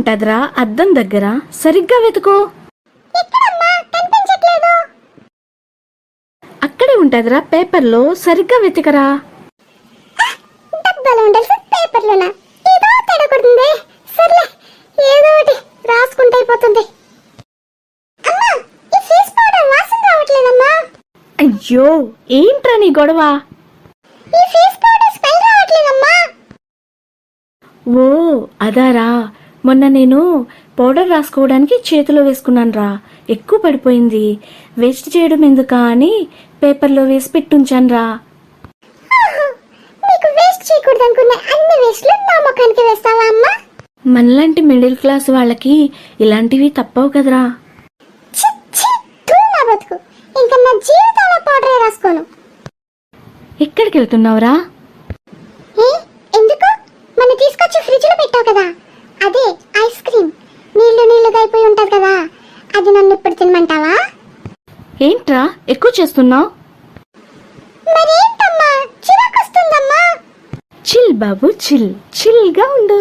ఉంటదిరా? అద్దం దగ్గర. సరిగ్గా వెతుకో. అక్కడే ఉంటదిరా పేపర్లో. సరిగ్గా వెతికరా. అయ్యో ఏంట్రా నీ గొడవ? ఓ అదారా. మొన్న నేను పౌడర్ రాసుకోవడానికి చేతిలో వేసుకున్నాను రా. ఎక్కువ పడిపోయింది. వేస్ట్ చేయడం ఎందుకా అని పేపర్లో వేసి పెట్టుంచాను రా. మనలాంటి మిడిల్ క్లాస్ వాళ్ళకి ఇలాంటివి తప్పవు కదరా. ఎక్కడికి వెళ్తున్నావురా? ఏంట్రా? ఎక్కువ చేస్తున్నావు? చిల్ బాబు చిల్. చిల్గా ఉండు.